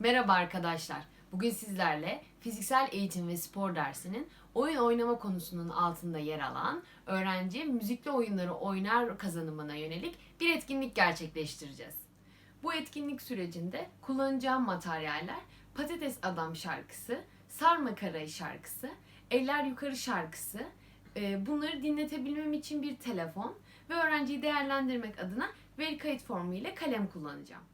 Merhaba arkadaşlar. Bugün sizlerle fiziksel eğitim ve spor dersinin oyun oynama konusunun altında yer alan öğrenci müzikli oyunları oynar kazanımına yönelik bir etkinlik gerçekleştireceğiz. Bu etkinlik sürecinde kullanacağım materyaller Patates Adam şarkısı, Sarma Karayı şarkısı, Eller Yukarı şarkısı, e, bunları dinletebilmem için bir telefon ve öğrenciyi değerlendirmek adına veri kayıt formu ile kalem kullanacağım.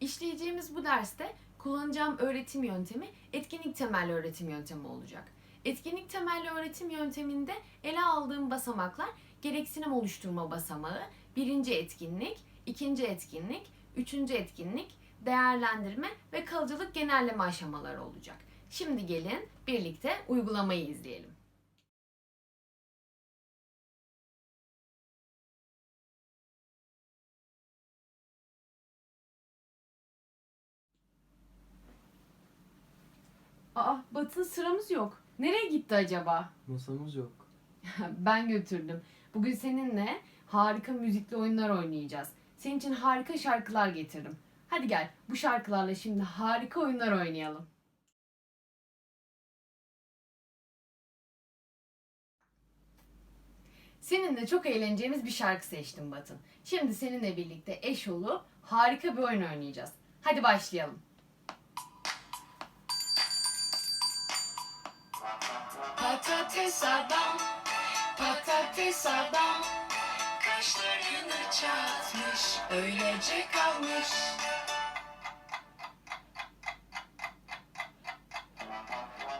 İşleyeceğimiz bu derste kullanacağım öğretim yöntemi etkinlik temelli öğretim yöntemi olacak. Etkinlik temelli öğretim yönteminde ele aldığım basamaklar gereksinim oluşturma basamağı, birinci etkinlik, ikinci etkinlik, üçüncü etkinlik, değerlendirme ve kalıcılık genelleme aşamaları olacak. Şimdi gelin birlikte uygulamayı izleyelim. Aa, Batın sıramız yok. Nereye gitti acaba? Masamız yok. ben götürdüm. Bugün seninle harika müzikli oyunlar oynayacağız. Senin için harika şarkılar getirdim. Hadi gel bu şarkılarla şimdi harika oyunlar oynayalım. Seninle çok eğleneceğimiz bir şarkı seçtim Batın. Şimdi seninle birlikte eş olup harika bir oyun oynayacağız. Hadi başlayalım. Patates adam, patates adam. Kaşlarını çatmış, öylece kalmış.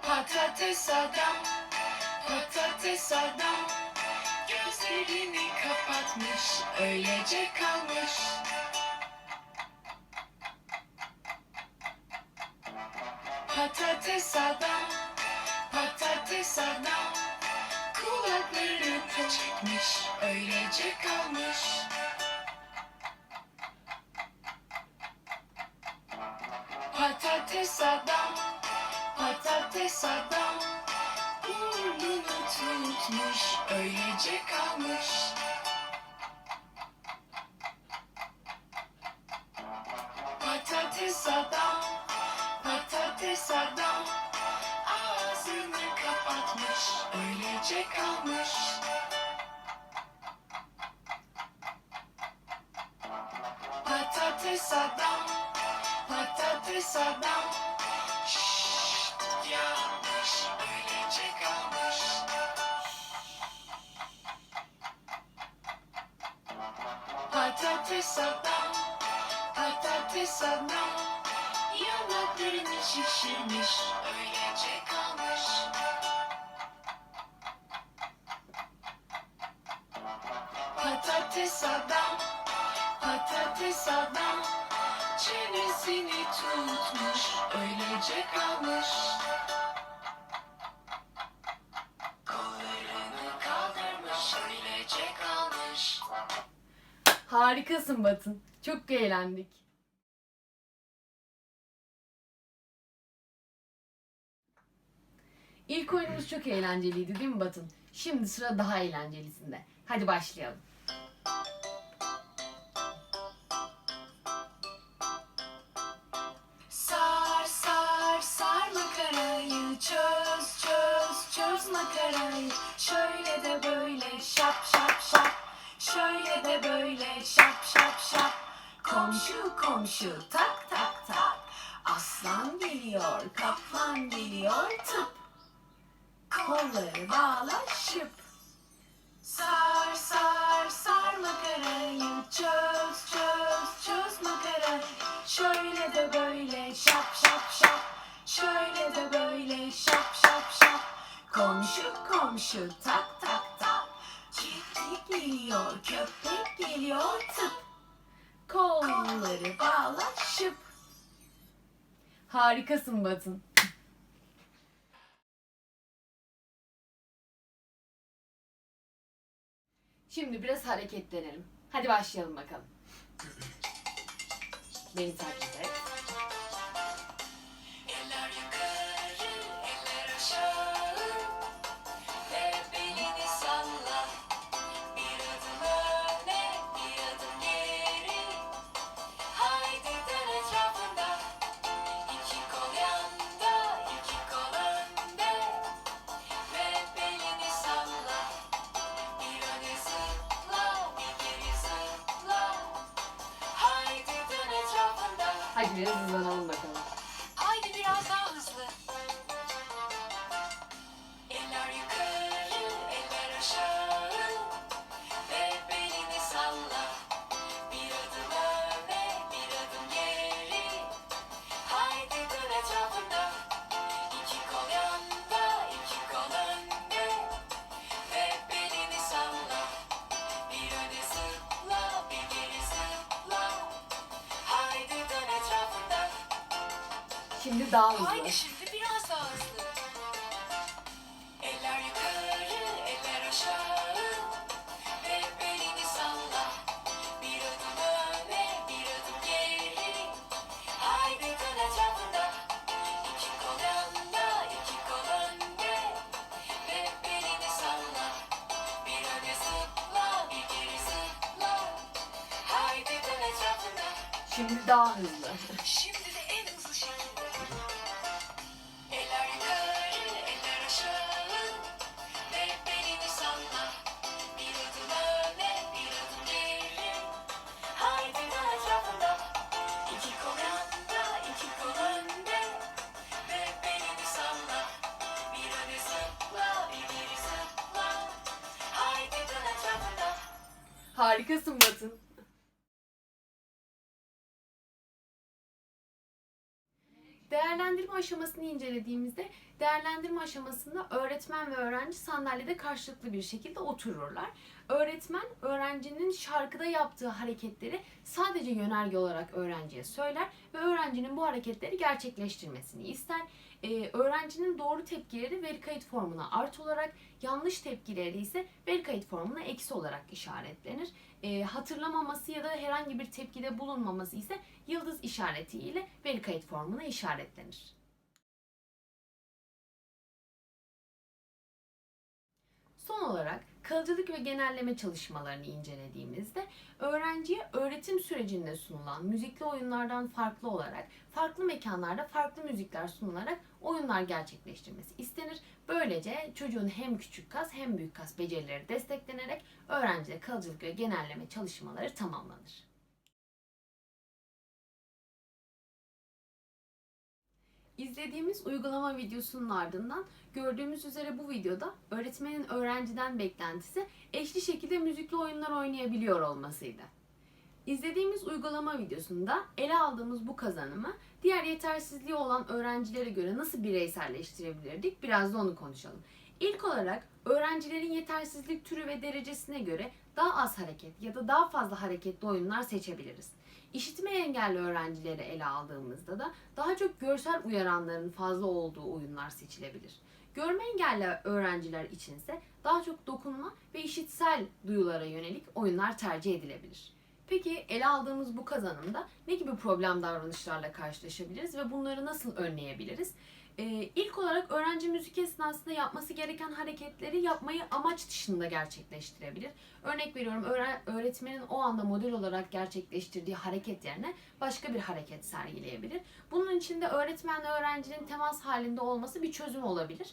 Patates adam, patates adam. Gözlerini kapatmış, öylece kalmış. Patates adam adam kulaklarını çekmiş öylece kalmış. Patates adam, patates adam burnunu tutmuş öylece kalmış. Öylece kalmış. Patates adam, patates adam Şşşt yanlış öylece kalmış. Patates adam, patates adam Yanaklarını şişirmiş öylece kalmış. Adam, patates adam Çenesini tutmuş, öylece kalmış Kollarını kaldırmış, öylece kalmış Harikasın Batın. Çok eğlendik. İlk oyunumuz çok eğlenceliydi değil mi Batın? Şimdi sıra daha eğlencelisinde. Hadi başlayalım. Sar sar sar makarayı çöz çöz çöz makarayı. Şöyle de böyle şap şap şap. Şöyle de böyle şap şap şap. Komşu komşu tak tak tak. Aslan geliyor kaplan geliyor tıp. Kolları bağla şıp. Sar sar makarayı çöz çöz çöz makarayı. Şöyle de böyle şap şap şap. Şöyle de böyle şap şap şap. Komşu komşu tak tak tak. Kedi geliyor köpek geliyor tıp. Kolları bağla şıp Harikasın Batın. Şimdi biraz hareketlenelim. Hadi başlayalım bakalım. Beni takip et. Biraz hızlanalım bakalım. Şimdi daha hızlı. Haydi şimdi biraz daha hızlı. Eller yukarı, eller aşağı ve belini salla. Bir adım öne, bir adım geri. Haydi dön etrafında. İki kol yanda, iki kol önde ve belini salla. Bir öne zıpla, bir geri zıpla. Haydi dön etrafında. Şimdi daha hızlı. Şimdi Harikasın Batın. Değerlendirme aşamasını incelediğimizde değerlendirme aşamasında öğretmen ve öğrenci sandalyede karşılıklı bir şekilde otururlar. Öğretmen öğrencinin şarkıda yaptığı hareketleri sadece yönerge olarak öğrenciye söyler ve öğrencinin bu hareketleri gerçekleştirmesini ister. Ee, öğrencinin doğru tepkileri veri kayıt formuna artı olarak, yanlış tepkileri ise veri kayıt formuna eksi olarak işaretlenir. Ee, hatırlamaması ya da herhangi bir tepkide bulunmaması ise yıldız işaretiyle veri kayıt formuna işaretlenir. Son olarak kalıcılık ve genelleme çalışmalarını incelediğimizde öğrenciye öğretim sürecinde sunulan müzikli oyunlardan farklı olarak farklı mekanlarda farklı müzikler sunularak oyunlar gerçekleştirmesi istenir. Böylece çocuğun hem küçük kas hem büyük kas becerileri desteklenerek öğrencide kalıcılık ve genelleme çalışmaları tamamlanır. İzlediğimiz uygulama videosunun ardından gördüğümüz üzere bu videoda öğretmenin öğrenciden beklentisi eşli şekilde müzikli oyunlar oynayabiliyor olmasıydı. İzlediğimiz uygulama videosunda ele aldığımız bu kazanımı diğer yetersizliği olan öğrencilere göre nasıl bireyselleştirebilirdik biraz da onu konuşalım. İlk olarak öğrencilerin yetersizlik türü ve derecesine göre daha az hareket ya da daha fazla hareketli oyunlar seçebiliriz. İşitme engelli öğrencileri ele aldığımızda da daha çok görsel uyaranların fazla olduğu oyunlar seçilebilir. Görme engelli öğrenciler içinse daha çok dokunma ve işitsel duyulara yönelik oyunlar tercih edilebilir. Peki ele aldığımız bu kazanımda ne gibi problem davranışlarla karşılaşabiliriz ve bunları nasıl önleyebiliriz? Ee, ilk olarak öğrenci müzik esnasında yapması gereken hareketleri yapmayı amaç dışında gerçekleştirebilir. Örnek veriyorum öğre- öğretmenin o anda model olarak gerçekleştirdiği hareket yerine başka bir hareket sergileyebilir. Bunun için de öğretmenle öğrencinin temas halinde olması bir çözüm olabilir.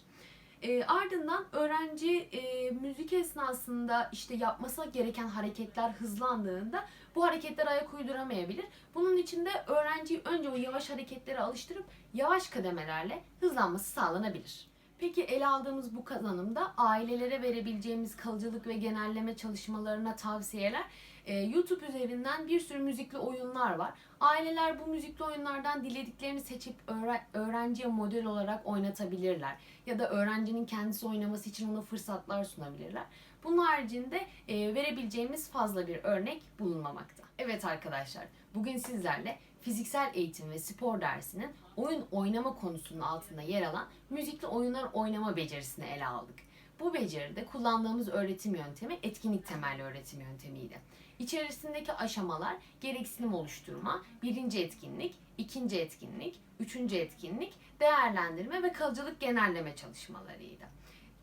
E, ardından öğrenci e, müzik esnasında işte yapması gereken hareketler hızlandığında bu hareketlere ayak uyduramayabilir. Bunun için de öğrenciyi önce o yavaş hareketlere alıştırıp yavaş kademelerle hızlanması sağlanabilir. Peki ele aldığımız bu kazanımda ailelere verebileceğimiz kalıcılık ve genelleme çalışmalarına tavsiyeler e, YouTube üzerinden bir sürü müzikli oyunlar var. Aileler bu müzikli oyunlardan dilediklerini seçip öğre- öğrenciye model olarak oynatabilirler. Ya da öğrencinin kendisi oynaması için ona fırsatlar sunabilirler. Bunun haricinde e, verebileceğimiz fazla bir örnek bulunmamakta. Evet arkadaşlar, bugün sizlerle fiziksel eğitim ve spor dersinin oyun oynama konusunun altında yer alan müzikli oyunlar oynama becerisini ele aldık. Bu beceride kullandığımız öğretim yöntemi etkinlik temelli öğretim yöntemiydi. İçerisindeki aşamalar gereksinim oluşturma, birinci etkinlik, ikinci etkinlik, üçüncü etkinlik, değerlendirme ve kalıcılık genelleme çalışmalarıydı.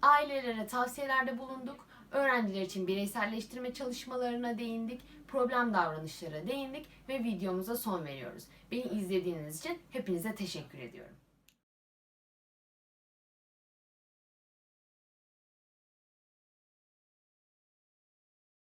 Ailelere tavsiyelerde bulunduk, öğrenciler için bireyselleştirme çalışmalarına değindik, problem davranışlara değindik ve videomuza son veriyoruz. Beni izlediğiniz için hepinize teşekkür ediyorum.